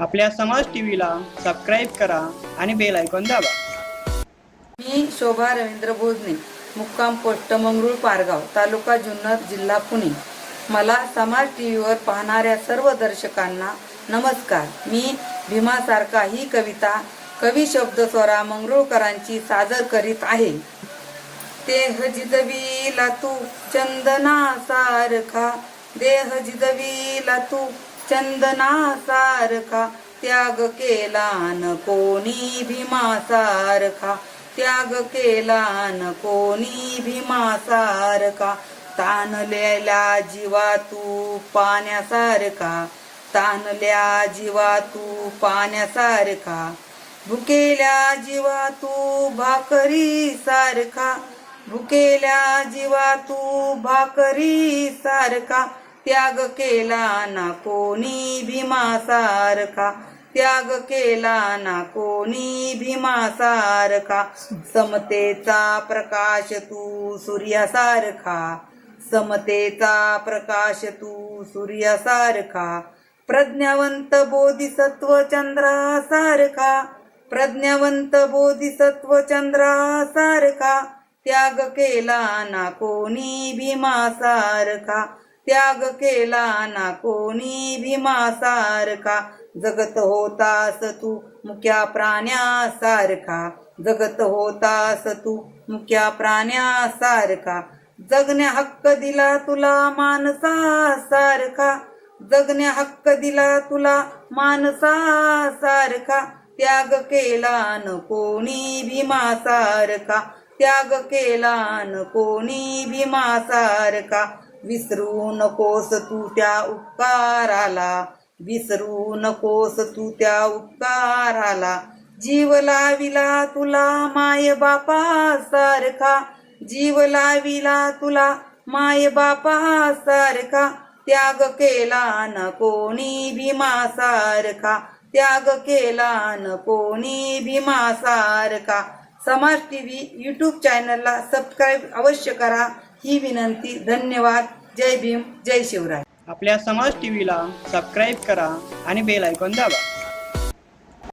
आपल्या समाज टीव्हीला सबस्क्राईब करा आणि बेल ऐकून दाबा. मी शोभा रवींद्र भोजने मुक्काम पोस्ट मंगरुळ पारगाव तालुका जुन्नर जिल्हा पुणे. मला समाज टी व्हीवर पाहणाऱ्या सर्व दर्शकांना नमस्कार. मी भीमासारखा ही कविता कवी शब्द स्वरा मंगरुळकरांची सादर करीत आहे. देह जिदवीला तू चंदना सारखा देह जिदवीला तू चंदना सारखा त्याग केला न कोणी भीमा सारखा त्याग केला न कोणी भीमा सारखा जीवा तू पाण्यासारखा. ताणल्या जीवा तू पाण्यासारखा. भुकेल्या जीवा तू भाकरी सारखा भुकेल्या जीवा तू भाकरी सारखा त्याग केला ना कोणी भीमासारखा त्याग केला ना कोणी भीमासारखा समतेचा प्रकाश तू सूर्यासारखा. समतेचा प्रकाश तू सूर्यासारखा. प्रज्ञावंत बोधिसत्व चंद्रासारखा. प्रज्ञावंत बोधिसत्व चंद्रासारखा. त्याग केला ना कोणी भीमासारखा त्याग केला ना कोणी भीमासारखा जगत होतास तू मुख्या प्राण्यासारखा. जगत होतास तू मुख्या प्राण्यासारखा. जगण्या हक्क दिला तुला माणसासारखा. जगण्या हक्क दिला तुला माणसासारखा. त्याग केला न कोणी भीमासारखा त्याग केला न कोणी भीमासारखा विसरू नकोस तू त्या उपकाराला. विसरू नकोस तू त्या उपकाराला. जीव लाविला तुला माय बापा सारखा जीव लाविला तुला माय बापा सारखा त्याग केला न कोणी भीमा सारखा त्याग केला न कोणी भीमा सारखा समाज टीव्ही यूट्यूब चॅनलला सबस्क्राईब अवश्य करा. ही विनंती धन्यवाद. जय भीम जय शिवराय. आपल्या समाज टीव्हीला सबस्क्राईब करा आणि बेल ऐकून दाबा.